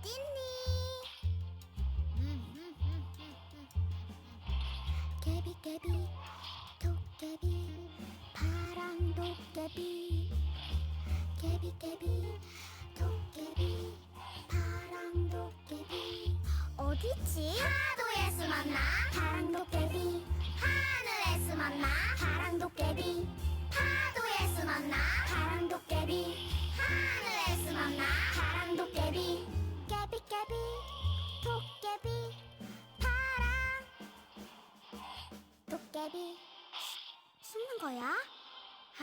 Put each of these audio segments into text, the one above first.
어딨니? 개비 개비 도깨비 파랑 도깨비 개비 개비 도깨비 파랑 도깨비 어딨지? 파도에 숨었나? 파랑 도깨비 하늘에 숨었나? 파랑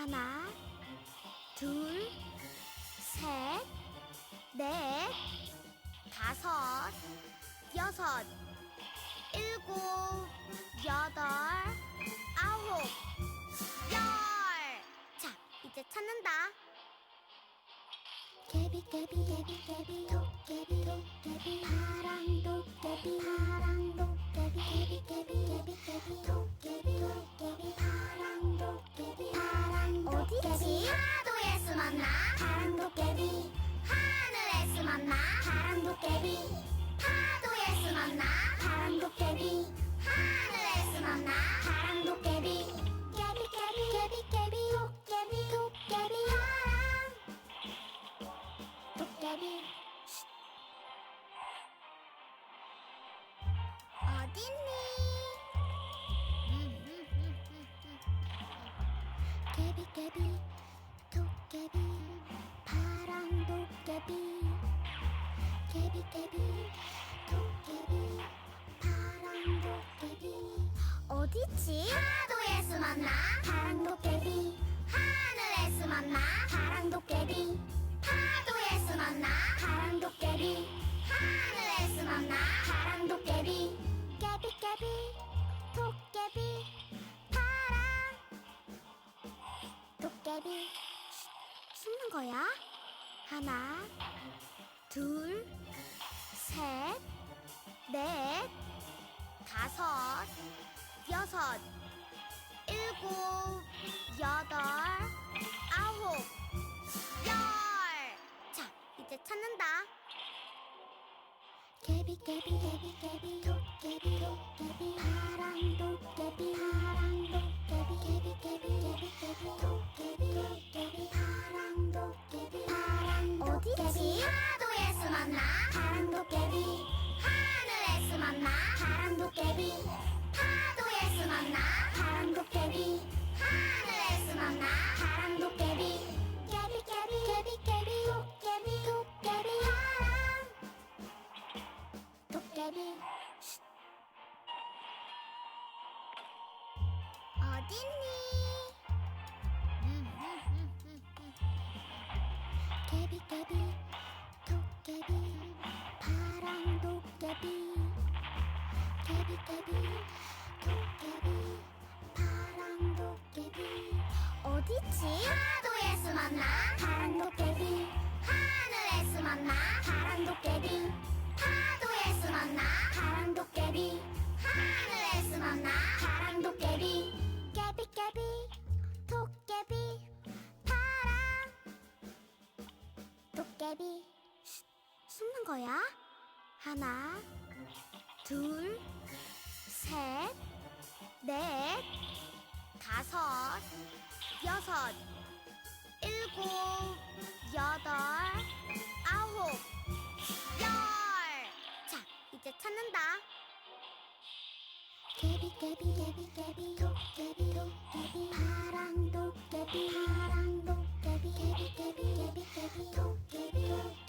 하나 둘 셋, 넷, 다섯, 여섯, 일곱, 여덟, 아홉, 열. 자, 이제 찾는다. 개비 개비 개비 개비 도깨비 도깨비 파랑 도깨비 파랑 도깨비 개비 개비 개비 개비 도깨비 도깨비 파랑 도깨비 파랑 어디지? 파도에 숨었나? 파랑 도깨비 하늘에 숨었나? 파랑 도깨비 파도에 숨었나? 파랑 도깨비 하늘에 숨었나? 파랑 도깨비 어딨니? 깨비 깨비 도깨비 파랑 도깨비 깨비 깨비 도깨비 파랑 도깨비 어딨지? 파도에 숨었나? 파랑 도깨비 하늘에 숨었나? 파랑 도깨비 숨었나? 파랑 도깨비 하늘에 숨었나? 파랑 도깨비 깨비 깨비 도깨비 파랑 도깨비 숨는 거야? 하나 둘 셋, 넷, 다섯, 여섯, 일곱, 찾는다. 개비 개비 개비 개비 도깨비 도깨비 파랑 도깨비 파랑 도깨비 개비 개비 개비 개비 도깨비 도깨비 파랑 도깨비 파랑 어디지? 파도에 숨었나? 파랑 도깨비 하늘에 숨었나? 파랑 도깨비 파도에 숨었나? 깨비 깨비 도깨비 파랑 도깨비 깨비 깨비 도깨비 파랑 도깨비 어딨지? 파도에 숨었나? 파랑 도깨비 하늘에 숨었나? 파랑 도깨비 파도에 숨었나? 파랑 도깨비 거야? 하나 둘 셋, 넷, 다섯, 여섯, 일곱, 여덟, 아홉, 열. 자, 이제 찾는다. 개비 개비 개비 개비 도깨비 도깨비 파랑 도깨비 파랑 도깨비 개비 개비 개비 개비 도깨비 도깨비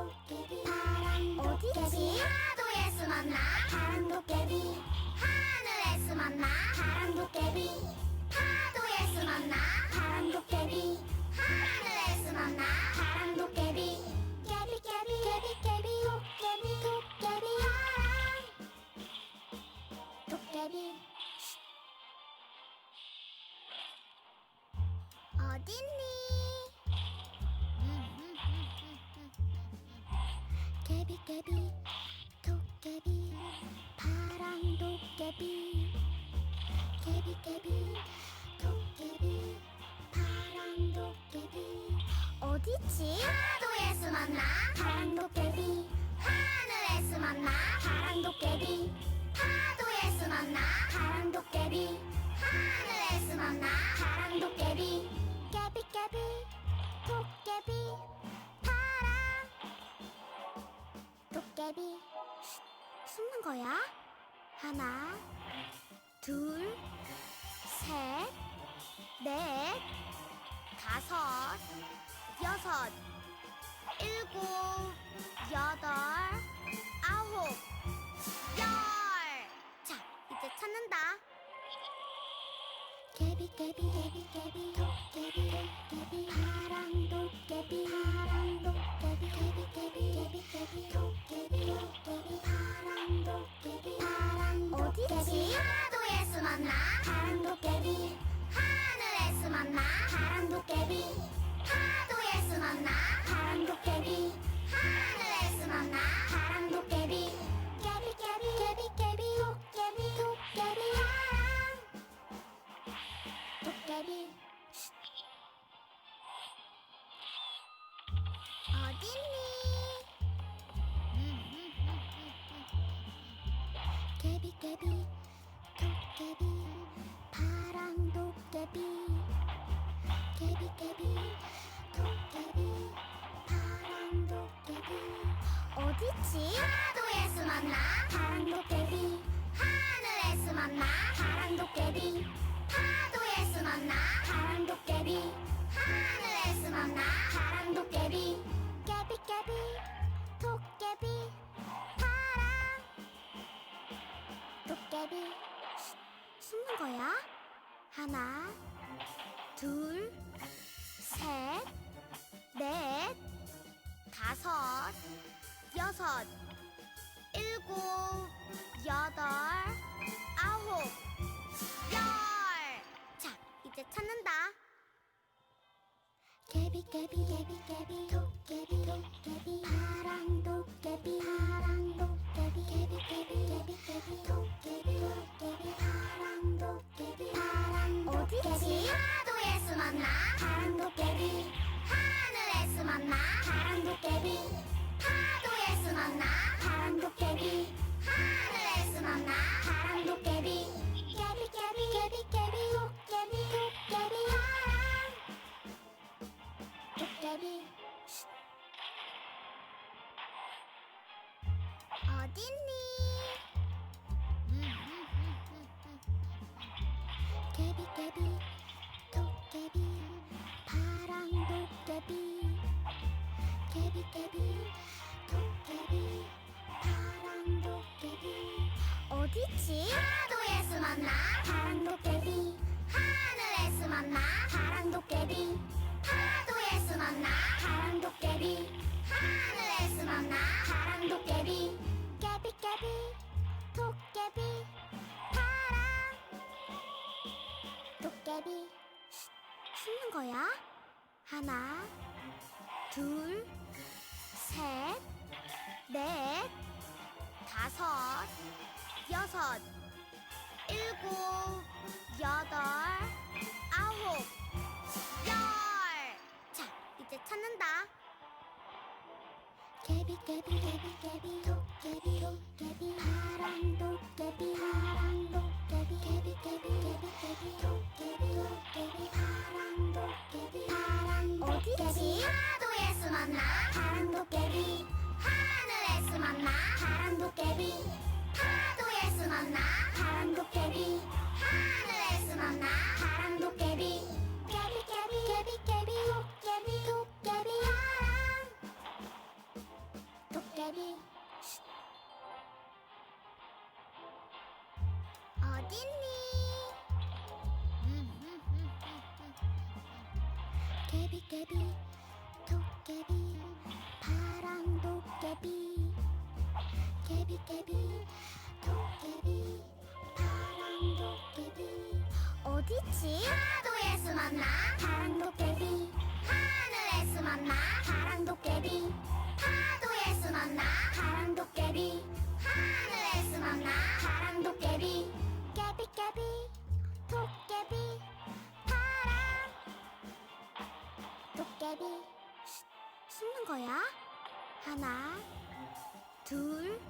도깨비 파랑 어디지? 파도에 숨었나? 파랑 도깨비 하늘에 숨었나? 파랑 도깨비 파도에 숨었나? 파랑 도깨비 하늘에 숨었나? 파랑 도깨비 깨비 깨비 깨비 깨비 도깨비 도깨비 파랑 도깨비 어딨니? 도깨비 도깨비 파랑 도깨비 깨비 깨비 도깨비 파랑 도깨비. 어디지? 하도에서 만나 파랑 도깨비 하늘에서 만나 숨는 거야. 하나, 둘, 셋, 넷, 다섯, 여섯, 일곱, 여덟, 아홉, 열. 자, 이제 찾는다. 깨비 깨비 깨비 깨비 도깨비 도깨비. 파랑 도깨비 파랑 도깨비 깨비 깨비 깨비 깨비 도깨비 도깨비. 파랑 도깨비 파랑 어디지? 하도에 숨었나. 파랑 도깨비. 하늘에 숨었나. 파랑 도깨비. 파도에 숨었나. 파랑 도깨비 어딨니? 깨비 깨비 도깨비 파랑 도깨비 깨비 깨비 도깨비 파랑 도깨비 어딨지? 파도에 숨었나? 파랑 도깨비 하늘에 숨었나? 파랑 도깨비 파도에 숨었나? 파랑 도깨비 도깨비 숨는 거야? 하나 둘 셋 넷 다섯 여섯 일곱 여덟 아홉 열. 자, 이제 찾는다. 깨비 깨비 깨비 깨비 도 어딨니? 깨비 깨비 도깨비 파랑 도깨비 깨비 깨비 도깨비 파랑 도깨비 어딨지? 파도에 숨었나? 파랑 도깨비 하늘에 숨었나? 파랑 도깨비 파도에 숨었나? 숨는 거야? 하나 둘 셋 넷 다섯 여섯 일곱 여덟 아홉 열. 자, 이제 찾는다. 깨비 깨비 깨비 깨비 도깨비 도깨비 어딨니? 깨비 깨비 도깨비 파랑 도깨비 깨비 깨비 도깨비 파랑 도깨비 어딨지? 파도에 숨었나? 파랑 도깨비 하늘에 숨었나? 파랑 도깨비 파도에 숨었나? 파랑 도깨비 하늘에 숨었나? 파랑 도깨비 깨비 깨비 도깨비 파랑 도깨비 숨는 거야? 하나 둘셋넷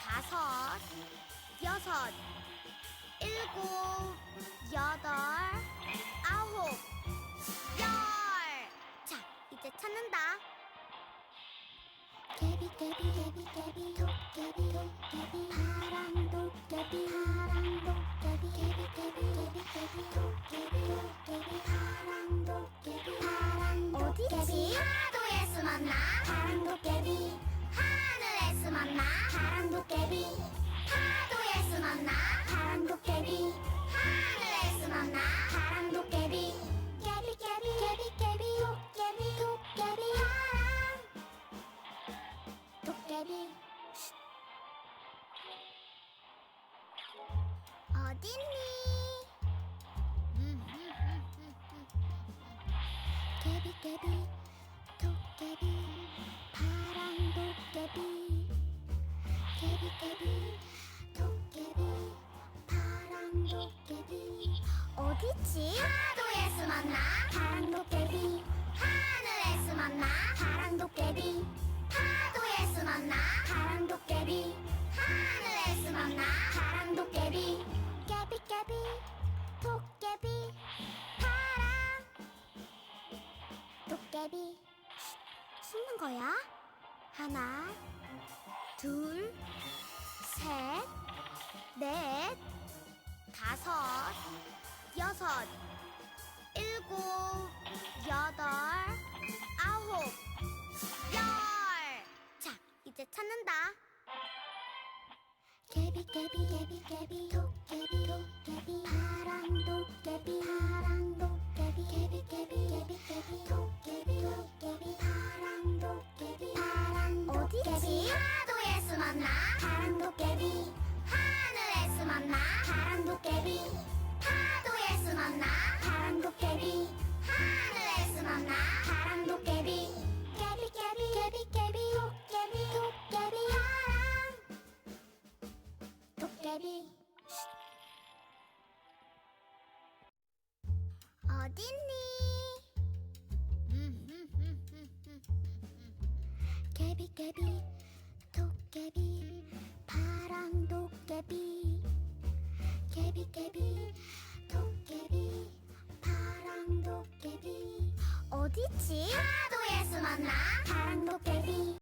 다섯 여섯 일곱 여덟 아홉 열. 자, 이제 찾는다. 깨비 깨비 깨비 깨비 도깨비 도깨비 파랑 도깨비 파랑 도깨비 깨비 도깨비 어딨니? 깨비 깨비 도깨비 파랑 도깨비 깨비 깨비 도깨비 파랑 도깨비 어딨지? 파도에 숨었나? 파랑 도깨비 하나 둘 셋, 넷, 다섯, 여섯, 일곱, 여덟, 아홉, 열. 자, 이제 찾는다. 깨비 깨비 깨비 깨비 도깨비 도깨비 파랑 도깨비 파랑 도깨비 깨비 깨비 깨비 깨비 도깨비 도깨비 어딨니? 깨비 깨비 도깨비 파랑 도깨비 깨비 깨비 도깨비 파랑 도깨비 어딨지? 파도에 숨었나? 파랑 도깨비